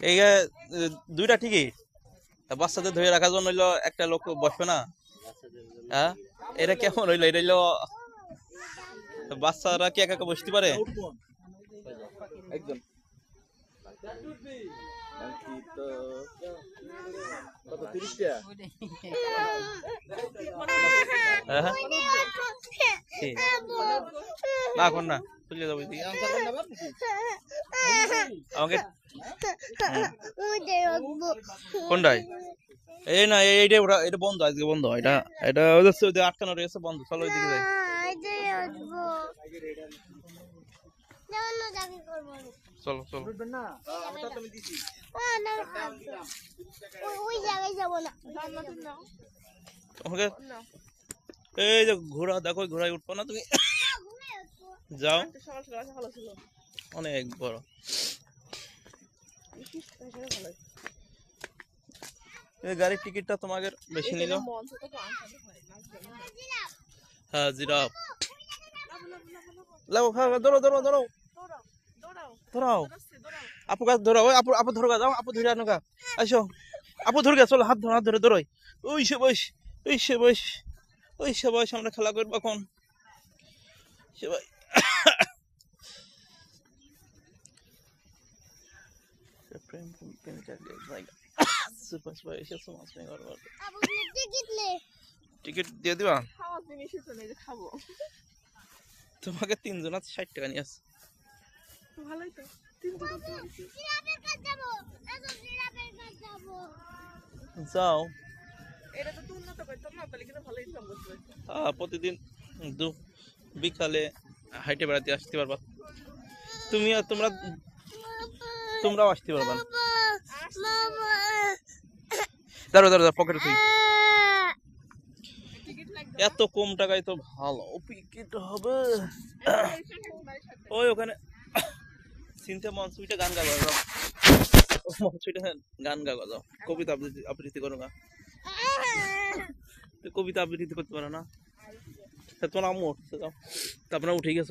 এই দুইটা টিকিট বাচ্চাদের ধরে রাখার জন্য হইল একটা লোক বসবে না? হ্যাঁ এটা কেমন হইল? এটা হইল বাচ্চারা কি একা বসতে পারে? একজন। হ্যাঁ হ্যাঁ? না, এখন না চলে যাব আমাকে কোনটাই এই না, এই- এইটা ওটা, এটা বন্ধ, আজকে বন্ধ, এটা এটা আটকানো রয়েছে বন্ধ, চলো ওইদিকে যাই। চলো চলো। ওই জায়গায় যাব না। আমাকে এই যে ঘোড়া দেখো ঘোড়ায় উঠবো না তুমি? যাও। অনেক বড়। এই গাড়ির টিকিটটা তোমাকে বেশি নিল। হ্যাঁ জিরাফ। লাও খা ধরো ধরো ধরো। ধরাও আপু গাছ ধরো ওই আপু আপু ধরো যাও আপু ধরে আনো গা আসো আপু ধরে গা, চলো হাত ধরো হাত ধরে ধরোই ওই সে বয়স ওই সে বয়স ওই সে বয়স আমরা খেলা করব এখন। সে বয়স প্রেম প্রেম প্রেমিকা সুপার সুপার এসে সমাজ নেই বারবার টিকিট দিয়ে দিবা? খাওয়ার জিনিসই খাব। তোমাকে তিনজন আছে ষাট টাকা নিয়ে আসছে। ভালোই তো। যাও। প্রতিদিন দু বিকালে হাইটে বেড়াতে আসতে পারবা। তুমি আর তোমরা তোমরাও আসতে পারবা দাঁড়ো দাঁড়ো পকেটে তুই এত কম টাকায় তো ভালো। টিকিট হবে। ওই ওখানে চিন্তা মনসুইটা গান গাওয়া যাও। মনসুইটা গান গাওয়া যাও। কবিতা আবৃত্তি আবৃত্তি করো না। কবিতা আবৃত্তি করতে পারো না। তোমার আম্মু উঠছে যাও তারপরে উঠে গিয়ে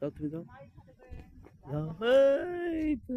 চলো যাও তুমি যাও যাও এই তো।